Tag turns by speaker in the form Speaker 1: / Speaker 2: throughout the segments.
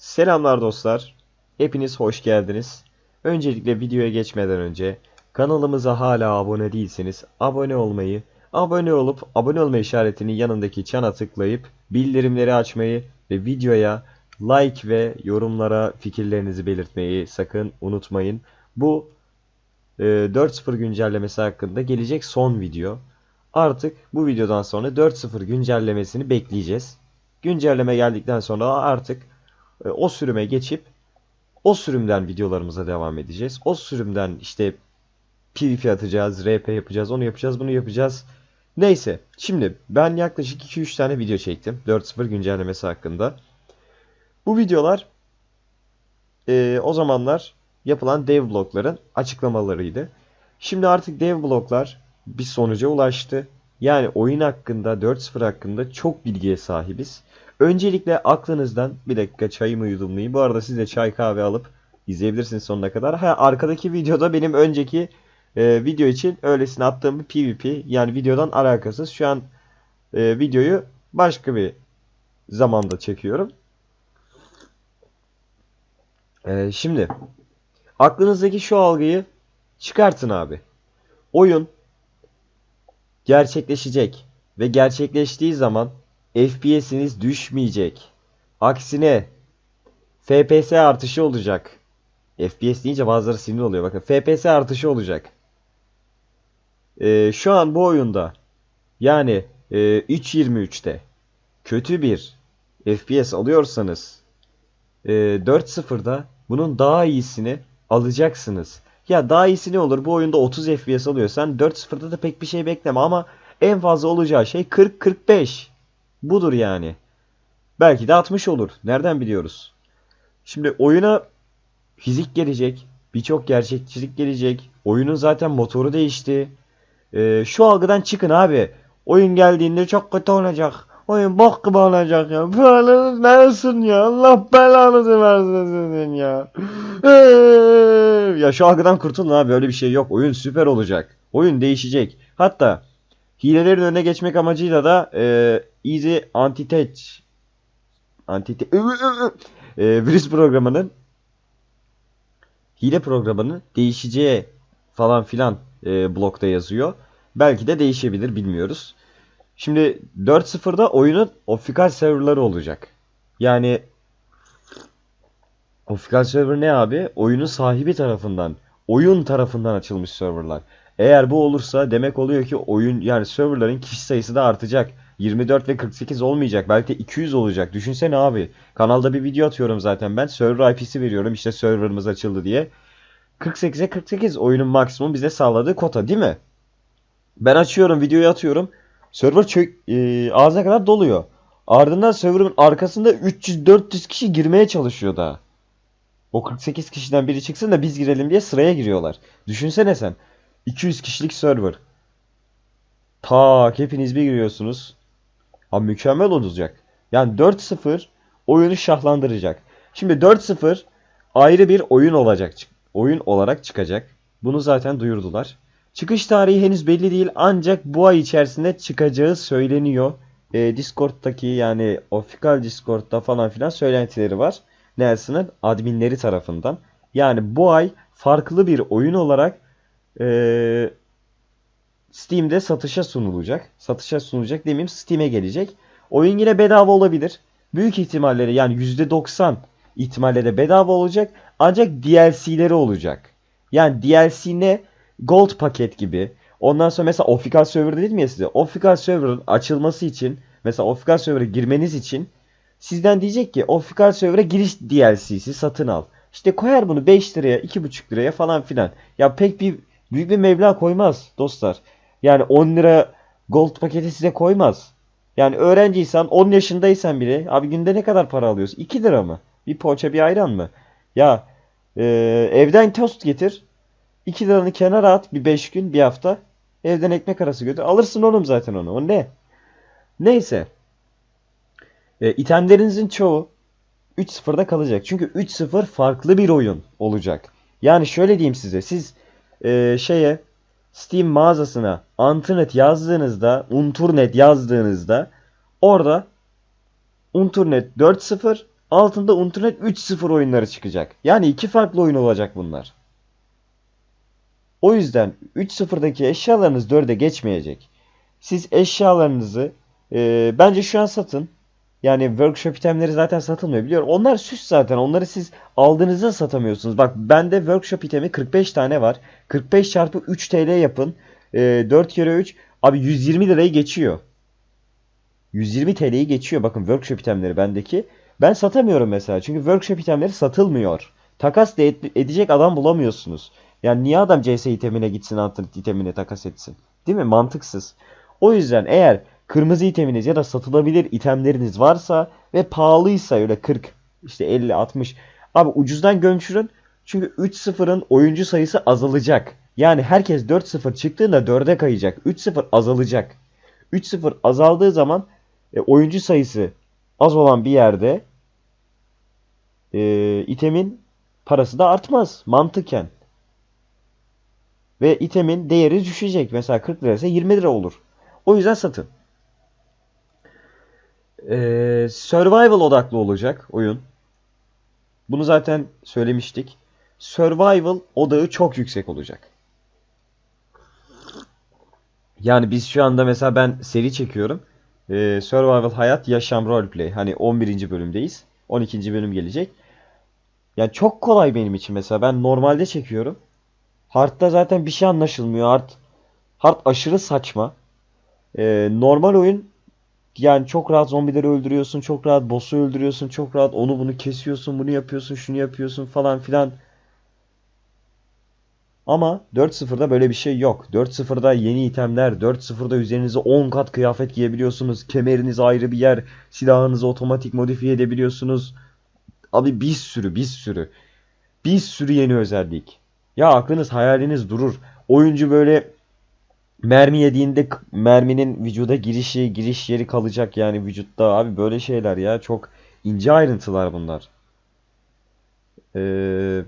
Speaker 1: Selamlar dostlar. Hepiniz hoş geldiniz. Öncelikle videoya geçmeden önce kanalımıza hala abone değilseniz abone olmayı, abone olup abone olma işaretinin yanındaki çana tıklayıp bildirimleri açmayı ve videoya like ve yorumlara fikirlerinizi belirtmeyi sakın unutmayın. Bu e, 4.0 güncellemesi hakkında gelecek son video. Artık bu videodan sonra 4.0 güncellemesini bekleyeceğiz. Güncelleme geldikten sonra artık e, o sürüme geçip o sürümden videolarımıza devam edeceğiz. O sürümden işte PvP atacağız, RP yapacağız, onu yapacağız, bunu yapacağız. Neyse, şimdi ben yaklaşık 2-3 tane video çektim 4.0 güncellemesi hakkında. Bu videolar e, o zamanlar yapılan dev blokların açıklamalarıydı. Şimdi artık dev bloklar bir sonuca ulaştı. Yani oyun hakkında 4.0 hakkında çok bilgiye sahibiz. Öncelikle aklınızdan bir dakika çayımı yudumlayayım. Bu arada siz de çay kahve alıp izleyebilirsiniz sonuna kadar. Ha, arkadaki videoda benim önceki e, video için öylesine attığım bir PvP yani videodan alakasız. Şu an e, videoyu başka bir zamanda çekiyorum. E, şimdi aklınızdaki şu algıyı çıkartın abi. Oyun gerçekleşecek ve gerçekleştiği zaman FPS'iniz düşmeyecek. Aksine FPS artışı olacak. FPS deyince bazıları sinir oluyor. Bakın FPS artışı olacak. Ee, şu an bu oyunda yani e, 3.23'te kötü bir FPS alıyorsanız e, 4.0'da bunun daha iyisini alacaksınız. Ya daha iyisi ne olur? Bu oyunda 30 FPS alıyorsan 4.0'da da pek bir şey bekleme ama en fazla olacağı şey 40-45. Budur yani. Belki de 60 olur. Nereden biliyoruz? Şimdi oyuna fizik gelecek. Birçok gerçekçilik gelecek. Oyunun zaten motoru değişti. Ee, şu algıdan çıkın abi. Oyun geldiğinde çok kötü olacak. Oyun bok gibi olacak ya. Böyle neresin ya? Allah belanızı versin sizin ya. Ee, ya şu algıdan kurtulun abi. Öyle bir şey yok. Oyun süper olacak. Oyun değişecek. Hatta hilelerin önüne geçmek amacıyla da e, Easy Anti-Tech anti e, virüs programının hile programının değişeceği falan filan e, blokta yazıyor. Belki de değişebilir bilmiyoruz. Şimdi 4.0'da oyunun ofikal serverları olacak. Yani ofikal server ne abi? Oyunun sahibi tarafından, oyun tarafından açılmış serverlar. Eğer bu olursa demek oluyor ki oyun yani serverların kişi sayısı da artacak. 24 ve 48 olmayacak. Belki de 200 olacak. Düşünsene abi. Kanalda bir video atıyorum zaten ben. Server IP'si veriyorum. İşte serverımız açıldı diye. 48'e 48 oyunun maksimum bize sağladığı kota değil mi? Ben açıyorum videoyu atıyorum. Server çök, e, ağzına kadar doluyor. Ardından server'ın arkasında 300-400 kişi girmeye çalışıyor daha. O 48 kişiden biri çıksın da biz girelim diye sıraya giriyorlar. Düşünsene sen. 200 kişilik server. Tak hepiniz bir giriyorsunuz. Abi mükemmel olacak. Yani 4-0 oyunu şahlandıracak. Şimdi 4-0 ayrı bir oyun olacak. Oyun olarak çıkacak. Bunu zaten duyurdular. Çıkış tarihi henüz belli değil ancak bu ay içerisinde çıkacağı söyleniyor. Ee, Discord'daki yani official Discord'da falan filan söylentileri var. Nelson'ın adminleri tarafından. Yani bu ay farklı bir oyun olarak ee, Steam'de satışa sunulacak. Satışa sunulacak demeyeyim Steam'e gelecek. Oyun yine bedava olabilir. Büyük ihtimalleri yani %90 ihtimalle de bedava olacak. Ancak DLC'leri olacak. Yani DLC ne? Gold paket gibi. Ondan sonra mesela Official Server dedim ya size. Official Server'ın açılması için mesela Official Server'a girmeniz için sizden diyecek ki Official Server'a giriş DLC'si satın al. İşte koyar bunu 5 liraya 2,5 liraya falan filan. Ya pek bir büyük bir meblağ koymaz dostlar. Yani 10 lira gold paketi size koymaz. Yani öğrenciysen 10 yaşındaysan bile abi günde ne kadar para alıyorsun? 2 lira mı? Bir poğaça bir ayran mı? Ya e, evden tost getir. 2 liranı kenara at bir 5 gün bir hafta. Evden ekmek arası götür. Alırsın oğlum zaten onu. O ne? Neyse. E, itemlerinizin çoğu 3-0'da kalacak. Çünkü 3-0 farklı bir oyun olacak. Yani şöyle diyeyim size. Siz e, şeye Steam mağazasına Antunet yazdığınızda, Unturnet yazdığınızda orada Unturnet 4.0 Altında Unturned 3.0 oyunları çıkacak. Yani iki farklı oyun olacak bunlar. O yüzden 3.0'daki eşyalarınız 4'e geçmeyecek. Siz eşyalarınızı e, bence şu an satın. Yani workshop itemleri zaten satılmıyor biliyorum. Onlar süs zaten. Onları siz aldığınızda satamıyorsunuz. Bak bende workshop itemi 45 tane var. 45 çarpı 3 TL yapın. E, 4 kere 3. Abi 120 lirayı geçiyor. 120 TL'yi geçiyor. Bakın workshop itemleri bendeki. Ben satamıyorum mesela. Çünkü workshop itemleri satılmıyor. Takas da edecek adam bulamıyorsunuz. Yani niye adam CS itemine gitsin altın itemine takas etsin? Değil mi? Mantıksız. O yüzden eğer kırmızı iteminiz ya da satılabilir itemleriniz varsa ve pahalıysa öyle 40 işte 50 60 abi ucuzdan gömçürün. Çünkü 3-0'ın oyuncu sayısı azalacak. Yani herkes 4-0 çıktığında 4'e kayacak. 3-0 azalacak. 3-0 azaldığı zaman e, oyuncu sayısı az olan bir yerde e, itemin parası da artmaz mantıken. Ve itemin değeri düşecek. Mesela 40 liraysa 20 lira olur. O yüzden satın. Ee, survival odaklı olacak oyun. Bunu zaten söylemiştik. Survival odağı çok yüksek olacak. Yani biz şu anda mesela ben seri çekiyorum. Ee, survival hayat yaşam roleplay. Hani 11. bölümdeyiz. 12. bölüm gelecek. Yani çok kolay benim için mesela. Ben normalde çekiyorum. Hard'da zaten bir şey anlaşılmıyor. Hard, hard aşırı saçma. Ee, normal oyun yani çok rahat zombileri öldürüyorsun, çok rahat boss'u öldürüyorsun, çok rahat onu bunu kesiyorsun, bunu yapıyorsun, şunu yapıyorsun falan filan. Ama 4.0'da böyle bir şey yok. 4.0'da yeni itemler, 4.0'da üzerinize 10 kat kıyafet giyebiliyorsunuz. Kemeriniz ayrı bir yer, silahınızı otomatik modifiye edebiliyorsunuz. Abi bir sürü, bir sürü. Bir sürü yeni özellik. Ya aklınız hayaliniz durur. Oyuncu böyle mermi yediğinde merminin vücuda girişi, giriş yeri kalacak yani vücutta. Abi böyle şeyler ya çok ince ayrıntılar bunlar. Ee,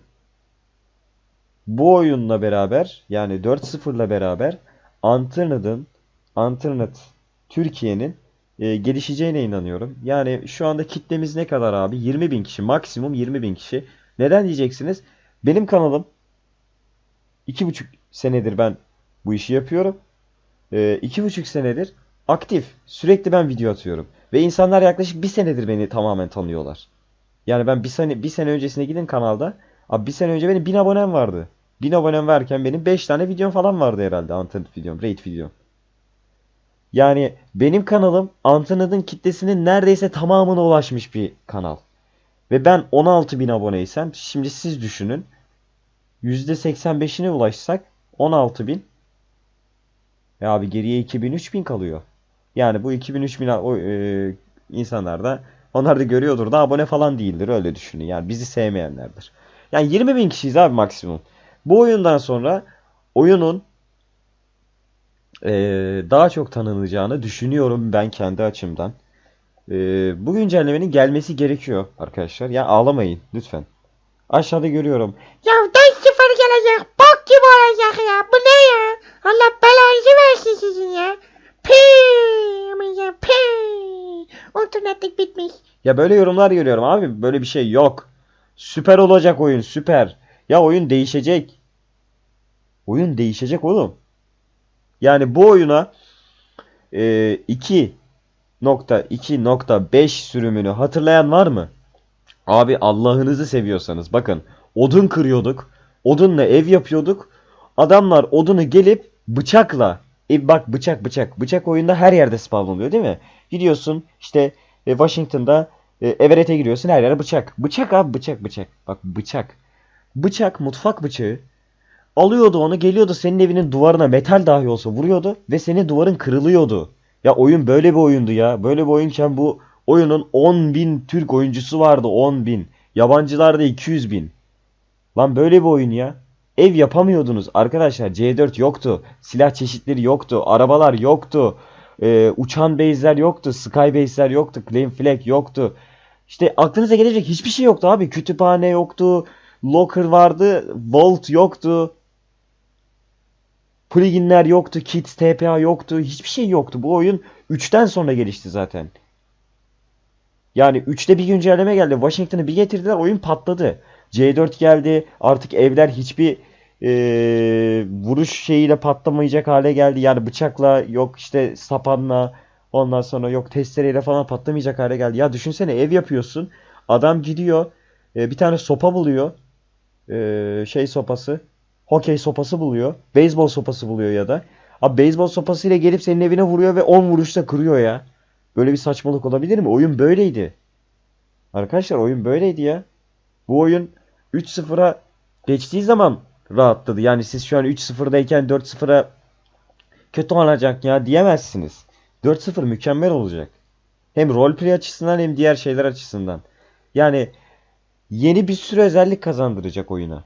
Speaker 1: bu oyunla beraber yani 4.0'la beraber Unturned'ın Unturned Türkiye'nin e, gelişeceğine inanıyorum. Yani şu anda kitlemiz ne kadar abi? 20 bin kişi. Maksimum 20 bin kişi. Neden diyeceksiniz? Benim kanalım iki buçuk senedir ben bu işi yapıyorum. Ee, iki buçuk senedir aktif. Sürekli ben video atıyorum. Ve insanlar yaklaşık bir senedir beni tamamen tanıyorlar. Yani ben bir sene bir sene öncesine gidin kanalda. Abi bir sene önce benim 1000 abonem vardı. 1000 abonem varken benim 5 tane videom falan vardı herhalde. Antanit videom, raid videom. Yani benim kanalım Antanit'in kitlesinin neredeyse tamamına ulaşmış bir kanal. Ve ben 16 bin aboneysem şimdi siz düşünün. %85'ine ulaşsak 16 Ya abi geriye 2000 3000 kalıyor. Yani bu 2000 3000 o, e, insanlar da onlar da görüyordur da abone falan değildir öyle düşünün. Yani bizi sevmeyenlerdir. Yani 20 bin kişiyiz abi maksimum. Bu oyundan sonra oyunun e, daha çok tanınacağını düşünüyorum ben kendi açımdan. E, bu güncellemenin gelmesi gerekiyor arkadaşlar. Ya ağlamayın lütfen. Aşağıda görüyorum.
Speaker 2: Ya 4-0 gelecek. Bok gibi olacak ya. Bu ne ya? Allah belanızı versin sizin ya. Pii. Aman ya pii. İnternetlik bitmiş.
Speaker 1: Ya böyle yorumlar görüyorum abi böyle bir şey yok. Süper olacak oyun süper. Ya oyun değişecek. Oyun değişecek oğlum. Yani bu oyuna e, 2.2.5 sürümünü hatırlayan var mı? Abi Allah'ınızı seviyorsanız bakın odun kırıyorduk. Odunla ev yapıyorduk. Adamlar odunu gelip bıçakla e, bak bıçak bıçak. Bıçak oyunda her yerde spawn oluyor değil mi? Gidiyorsun işte e, Washington'da e, Everett'e giriyorsun her yere bıçak. Bıçak abi bıçak bıçak. Bak bıçak. Bıçak mutfak bıçağı. Alıyordu onu geliyordu senin evinin duvarına metal dahi olsa vuruyordu ve senin duvarın kırılıyordu. Ya oyun böyle bir oyundu ya. Böyle bir oyunken bu oyunun 10 bin Türk oyuncusu vardı 10 bin. Yabancılarda 200 bin. Lan böyle bir oyun ya. Ev yapamıyordunuz arkadaşlar. C4 yoktu. Silah çeşitleri yoktu. Arabalar yoktu. Ee, uçan base'ler yoktu. Sky base'ler yoktu. Claim flag yoktu. İşte aklınıza gelecek hiçbir şey yoktu abi. Kütüphane yoktu. Locker vardı. Vault yoktu. Pluginler yoktu. Kit, TPA yoktu. Hiçbir şey yoktu. Bu oyun 3'ten sonra gelişti zaten. Yani 3'te bir güncelleme geldi. Washington'ı bir getirdiler. Oyun patladı. C4 geldi. Artık evler hiçbir eee, vuruş şeyiyle patlamayacak hale geldi. Yani bıçakla yok işte sapanla ondan sonra yok testereyle falan patlamayacak hale geldi. Ya düşünsene ev yapıyorsun. Adam gidiyor e, bir tane sopa buluyor. E, şey sopası. Hokey sopası buluyor. Beyzbol sopası buluyor ya da. Abi beyzbol sopasıyla gelip senin evine vuruyor ve 10 vuruşta kırıyor ya. Böyle bir saçmalık olabilir mi? Oyun böyleydi. Arkadaşlar oyun böyleydi ya. Bu oyun 3-0'a geçtiği zaman rahatladı. Yani siz şu an 3-0'dayken 4-0'a kötü olacak ya diyemezsiniz. 4-0 mükemmel olacak. Hem roleplay açısından hem diğer şeyler açısından. Yani yeni bir sürü özellik kazandıracak oyuna.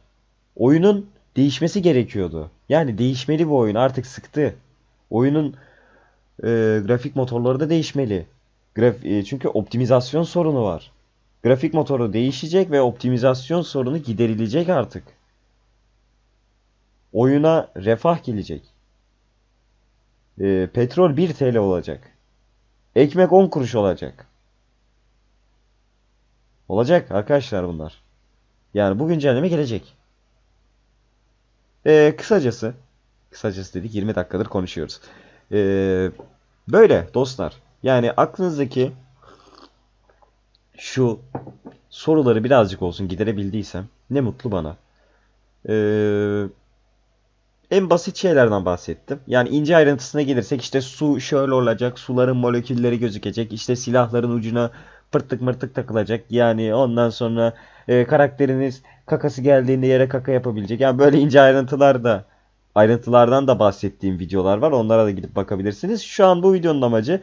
Speaker 1: Oyunun değişmesi gerekiyordu. Yani değişmeli bu oyun. Artık sıktı. Oyunun e, grafik motorları da değişmeli. Graf e, çünkü optimizasyon sorunu var. Grafik motoru değişecek ve optimizasyon sorunu giderilecek artık. Oyuna refah gelecek. E, petrol 1 TL olacak. Ekmek 10 kuruş olacak. Olacak arkadaşlar bunlar. Yani bu güncelleme gelecek. E, kısacası, kısacası dedik 20 dakikadır konuşuyoruz. E, böyle dostlar. Yani aklınızdaki şu soruları birazcık olsun giderebildiysem ne mutlu bana. Ee, en basit şeylerden bahsettim. Yani ince ayrıntısına gelirsek işte su şöyle olacak, suların molekülleri gözükecek, işte silahların ucuna pırtık mırtık takılacak. Yani ondan sonra e, karakteriniz kakası geldiğinde yere kaka yapabilecek. Yani böyle ince ayrıntılar da ayrıntılardan da bahsettiğim videolar var. Onlara da gidip bakabilirsiniz. Şu an bu videonun amacı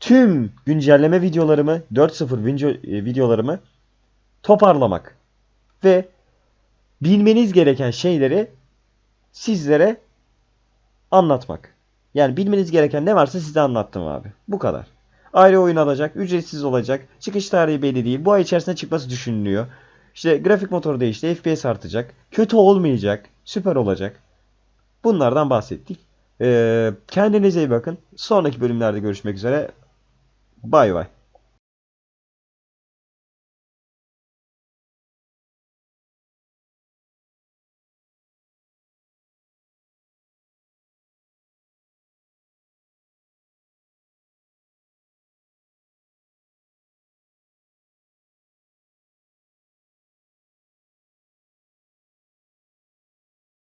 Speaker 1: tüm güncelleme videolarımı 4.0 video- e, videolarımı toparlamak ve bilmeniz gereken şeyleri sizlere anlatmak. Yani bilmeniz gereken ne varsa size anlattım abi. Bu kadar. Ayrı oyun alacak, ücretsiz olacak, çıkış tarihi belli değil. Bu ay içerisinde çıkması düşünülüyor. İşte grafik motoru değişti, FPS artacak, kötü olmayacak, süper olacak. Bunlardan bahsettik. Ee, kendinize iyi bakın. Sonraki bölümlerde görüşmek üzere. Bay bay.